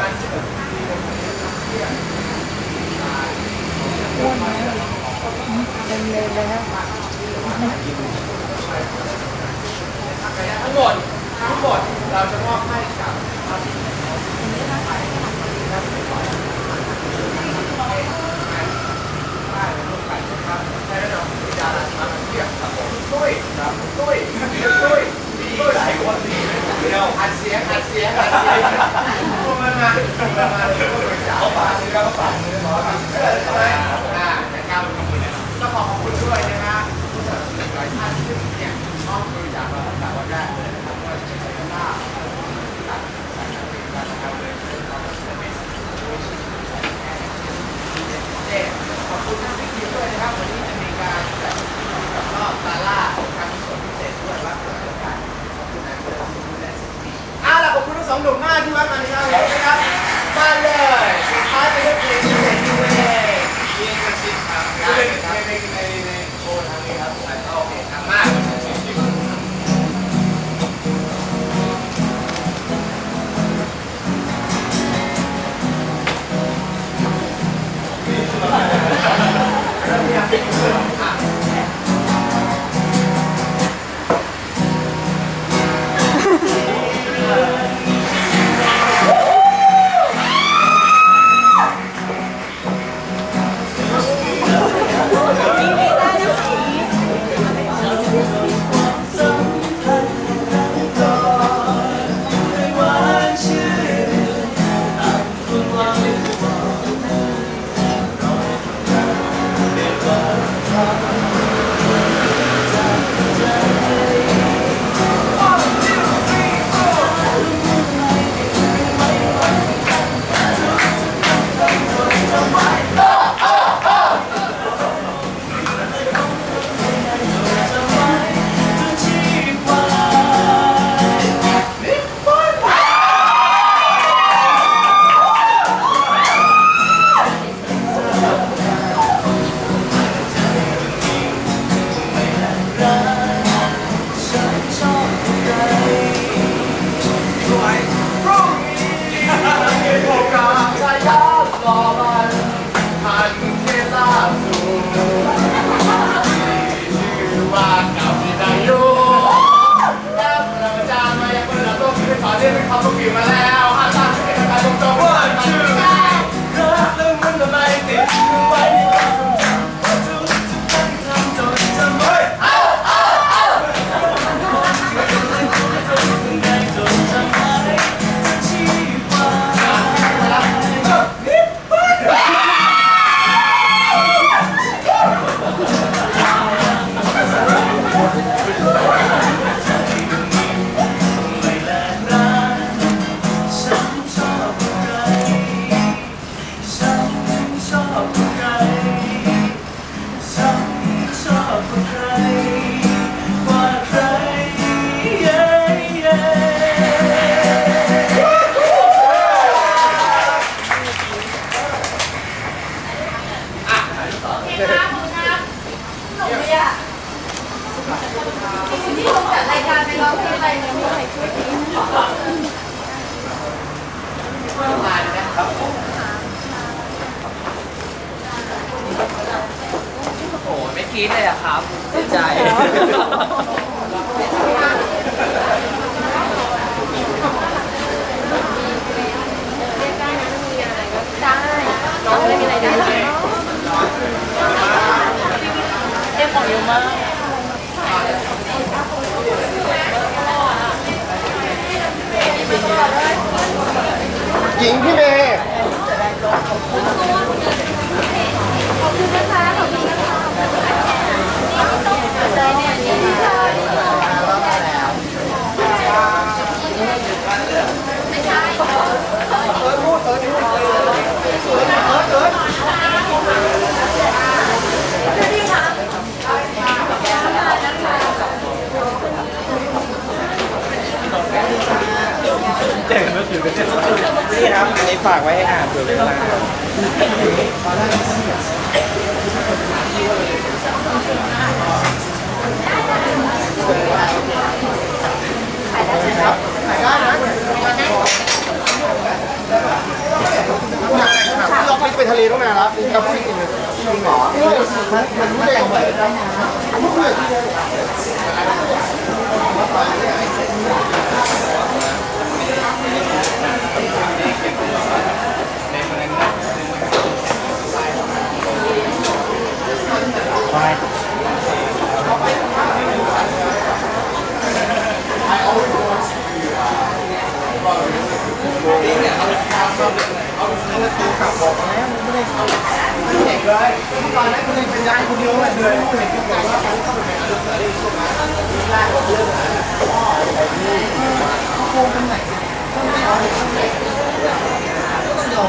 เต็มเลยเลยครับทั้งหมดทั้งหมดเราจะมอบให้กับได้ร่วมกันนะครับได้แน่นอนวิจารณ์มาเทียครับตุ้ยครับตุ้ยตุ้ยตุ้ยหลายคนดีเดียวอัดเสียงอัดเสียงอัดเสียง เลยพวกบริจาคเขาฝากซื้อเขาฝากซื้อหมอครับเออใช่ไหมอ่านะครับก็ขอขอบคุณด้วยนะฮะผู้สนับสนุนหลายท่านที่เนี่ยมอบบริจาคมาตั้งแต่วันแรกเลยนะครับว่าจะใช้กันบ้าตัดสายการบินการทำเลยความเชื่อมั่นขอบคุณท่านพี่คิวด้วยนะครับวันนี้จะมีการจัดกับรอบตาล่าการกุศลพิเศษด้วยว่าเกิดอะไรกันขอบคุณนะขอบคุณและสิ่งดีเอาล่ะขอบคุณทั้งสองหนุ่มมากที่แวะมาในงาน โอ้ไม่คิดเลยอะครับเสียใจ น้องไม่มีอะไรได้เลย เต็มของเยอะมาก หญิงพี่เมย์ นี่ครับอันนี้ฝากไว้ให้อ่านเผื่อเวลาถ่ายได้นะทะเลต้องนานแล้วเราพูดจริงเลยจริงหรอมันรู้ได้ยังไงพูดเลยเด็กเลย เป็นยายคนเดียวเลยเลยเห็นที่บอกว่าเขาเข้าไปเป็นลูกเสือไรช่วงนั้นแรกเรื่องอะไรพ่ออะไรนี่เขาโกงกันไหนก็ต้องยอม